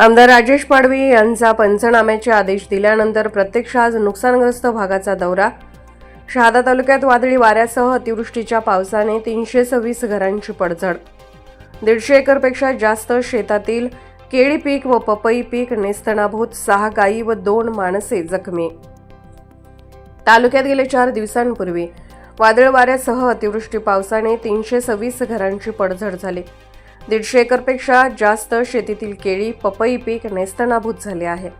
आमदार राजेश पाडवी यांचा पंचनाम्याचे आदेश दिल्यानंतर प्रत्यक्ष आज नुकसानग्रस्त भागाचा दौरा. शहादा तालुक्यात वादळी वाऱ्यासह अतिवृष्टीच्या पावसाने तीनशे सव्वीस घरांची पडझड. दीडशे एकरपेक्षा जास्त शेतातील केळी पीक व पपई पीक नेस्तनाभूत सहा गायी व दोन माणसे जखमी. तालुक्यात गेले चार दिवसांपूर्वी वादळ वाऱ्यासह अतिवृष्टी पावसाने तीनशे सव्वीस घरांची पडझड झाली. दीडशे एकरपेक्षा जास्त शेतीतील केळी पपई पीक नेस्तनाभूत झाले आहे.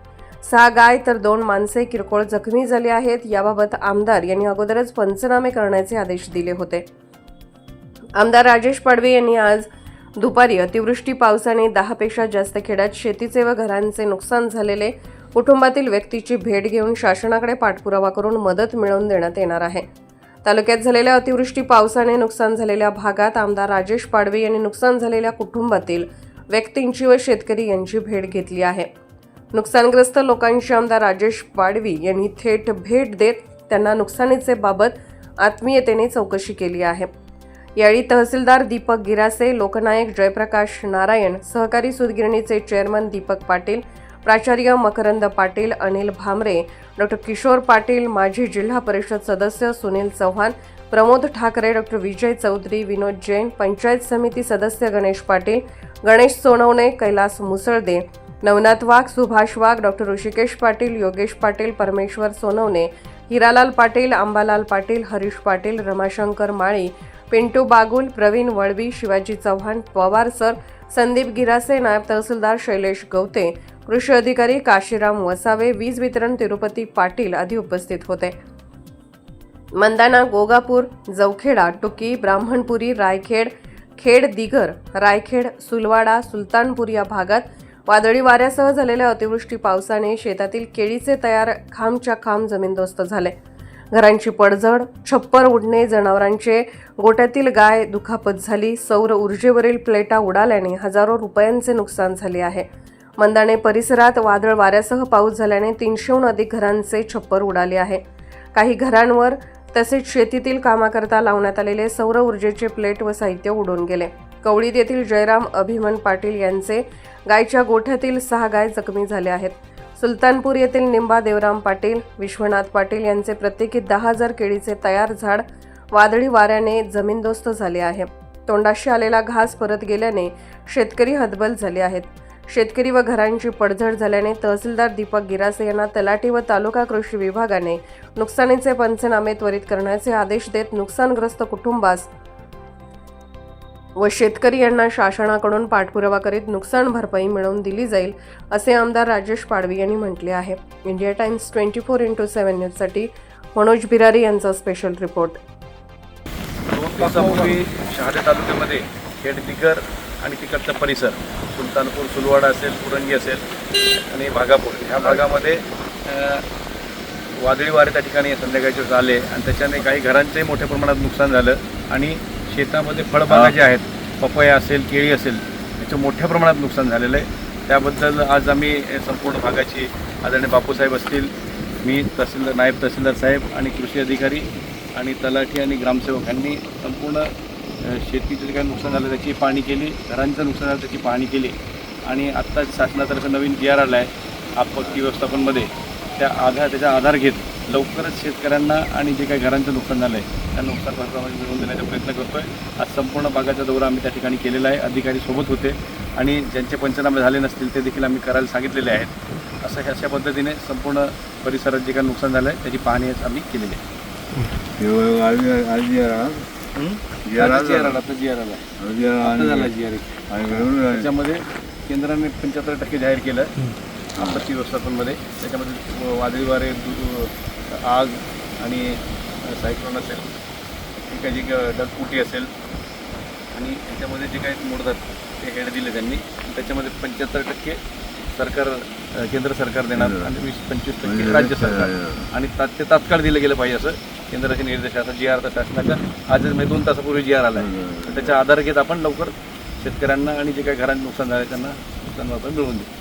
सहा गाय तर दोन माणसे किरकोळ जखमी झाली आहेत याबाबत आमदार यांनी अगोदरच पंचनामे करण्याचे आदेश दिले होते. आमदार राजेश पाडवे यांनी आज दुपारी अतिवृष्टी पावसाने दहापेक्षा जास्त खेड्यात शेतीचे व घरांचे नुकसान झालेले कुटुंबातील व्यक्तीची भेट घेऊन शासनाकडे पाठपुरावा करून मदत मिळवून देण्यात येणार आहे. तालुक्यात झालेल्या अतिवृष्टी पावसाने नुकसान झालेल्या भागात आमदार राजेश पाडवे यांनी नुकसान झालेल्या कुटुंबातील व्यक्तींची व शेतकरी यांची भेट घेतली आहे. नुकसानग्रस्त लोकांशी आमदार राजेश पाडवी यांनी थेट भेट देत त्यांना नुकसानीचे बाबत आत्मीयतेने चौकशी केली आहे. यावेळी तहसीलदार दीपक गिरासे लोकनायक जयप्रकाश नारायण सहकारी सूतगिरणीचे चेअरमन दीपक पाटील प्राचार्य मकरंद पाटील अनिल भामरे डॉक्टर किशोर पाटील माजी जिल्हा परिषद सदस्य सुनील चव्हाण प्रमोद ठाकरे डॉक्टर विजय चौधरी विनोद जैन पंचायत समिती सदस्य गणेश पाटील गणेश सोनवणे कैलास मुसळदे नवनाथ वाघ सुभाष वाघ डॉक्टर ऋषिकेश पाटील योगेश पाटील परमेश्वर सोनवणे हिरालाल पाटील आंबालाल पाटील हरीश पाटील रमाशंकर माळी पिंटू बागुल प्रवीण वळवी शिवाजी चव्हाण पवार सर संदीप गिरासे नायब तहसीलदार शैलेश गवते कृषी अधिकारी काशीराम वसावे वीज वितरण तिरुपती पाटील आदी उपस्थित होते. मंदाना गोगापूर जवखेडा टुकी ब्राह्मणपुरी रायखेड खेड दिगर रायखेड सुलवाडा सुलतानपूर या भागात वादळी वाऱ्यासह झालेल्या अतिवृष्टी पावसाने शेतातील केळीचे तयार खांबच्या खांब जमीनदोस्त झाले. घरांची पडझड छप्पर उडणे जनावरांचे गोट्यातील गाय दुखापत झाली सौर ऊर्जेवरील प्लेटा उडाल्याने हजारो रुपयांचे नुकसान झाले आहे. मंदाणे परिसरात वादळ वाऱ्यासह पाऊस झाल्याने तीनशेहून अधिक घरांचे छप्पर उडाले आहे. काही घरांवर तसेच शेतीतील कामाकरता लावण्यात आलेले सौर ऊर्जेचे प्लेट व साहित्य उडून गेले. कवळीत येथील जयराम अभिमन पाटील यांचे गायच्या गोठ्यातील सहा गाय जखमी झाले आहेत. सुलतानपूर येथील निंबा देवराम पाटील विश्वनाथ पाटील यांचे प्रत्येकी दहा हजार केळीचे तयार झाड वादळी वाऱ्याने जमीनदोस्त झाले आहे. तोंडाशी आलेला घास परत गेल्याने शेतकरी हतबल झाले आहेत. शेतकरी व घरांची पडझड झाल्याने तहसीलदार दीपक गिरासे यांना तलाठी व तालुका कृषी विभागाने नुकसानीचे पंचनामे त्वरित करण्याचे आदेश देत नुकसानग्रस्त कुटुंबास व शेतकरी यांना शासनाकडून पाठपुरावा करीत नुकसान भरपाई मिळवून दिली जाईल असे आमदार राजेश पाडवी यांनी म्हटले आहे. India Times twenty four into seven न्यूजसाठी मनोज बिरारी यांचा स्पेशल रिपोर्ट दोन दिवसापूर्वी शहादा तालुक्यामध्ये खेडदिगर आणि तिकडचा परिसर सुलतानपूर सुलवाडा असेल पुरंगी असेल आणि भागापूर ह्या भागामध्ये वादळी वारे त्या ठिकाणी संध्याकाळचे झाले आले आणि त्याच्याने काही घरांचंही मोठ्या प्रमाणात नुकसान झालं आणि शेतामध्ये फळबागा ज्या आहेत पपया असेल केळी असेल याचं मोठ्या प्रमाणात नुकसान झालेलं आहे. त्याबद्दल आज आम्ही संपूर्ण भागाची आदरणीय बापूसाहेब असतील मी तहसीलदार नायब तहसीलदार साहेब आणि कृषी अधिकारी आणि तलाठी आणि ग्रामसेवक यांनी संपूर्ण शेतीचं जे काही नुकसान झालं त्याची पाहणी केली घरांचं नुकसान झालं त्याची पाहणी केली. आणि आत्ता शासनातर्फे नवीन जी आर आला आहे आपत्ती व्यवस्थापनमध्ये. त्या आधार त्याचा आधार घेत लवकरच शेतकऱ्यांना आणि जे काही घरांचं नुकसान झालं आहे त्या नुकसान भरपाई मिळवून देण्याचा प्रयत्न करतो आहे आज संपूर्ण भागाचा दौरा आम्ही त्या ठिकाणी केलेला आहे. अधिकारी सोबत होते आणि ज्यांचे पंचनामे झाले नसतील ते देखील आम्ही करायला सांगितलेले आहेत. असं अशा पद्धतीने संपूर्ण परिसरात जे काही नुकसान झालं आहे त्याची पाहणी आज आम्ही केलेली आहे. त्याच्यामध्ये केंद्राने पंच्याहत्तर टक्के जाहीर केलं आपत्ती व्यवस्थापनमध्ये. त्याच्यामध्ये वादळी वारे आग आणि सायक्लोन असेल ठीक आहे जी ढगफुटी असेल आणि याच्यामध्ये जे काही मोडतात ते हेड दिले त्यांनी. त्याच्यामध्ये पंच्याहत्तर टक्के सरकार केंद्र सरकार देणार आणि वीस पंचवीस टक्के राज्य सरकार. आणि ता- ते तात्काळ दिलं गेलं पाहिजे असं केंद्राचे निर्देश आता जी आर शासनाच्या आज म्हणजे दोन तासापूर्वी जी आर आला आहे. तर त्याचा आधार घेत आपण लवकर शेतकऱ्यांना आणि जे काही घरांचं नुकसान झालं त्यांना नुकसान भरपाई मिळवून देऊ.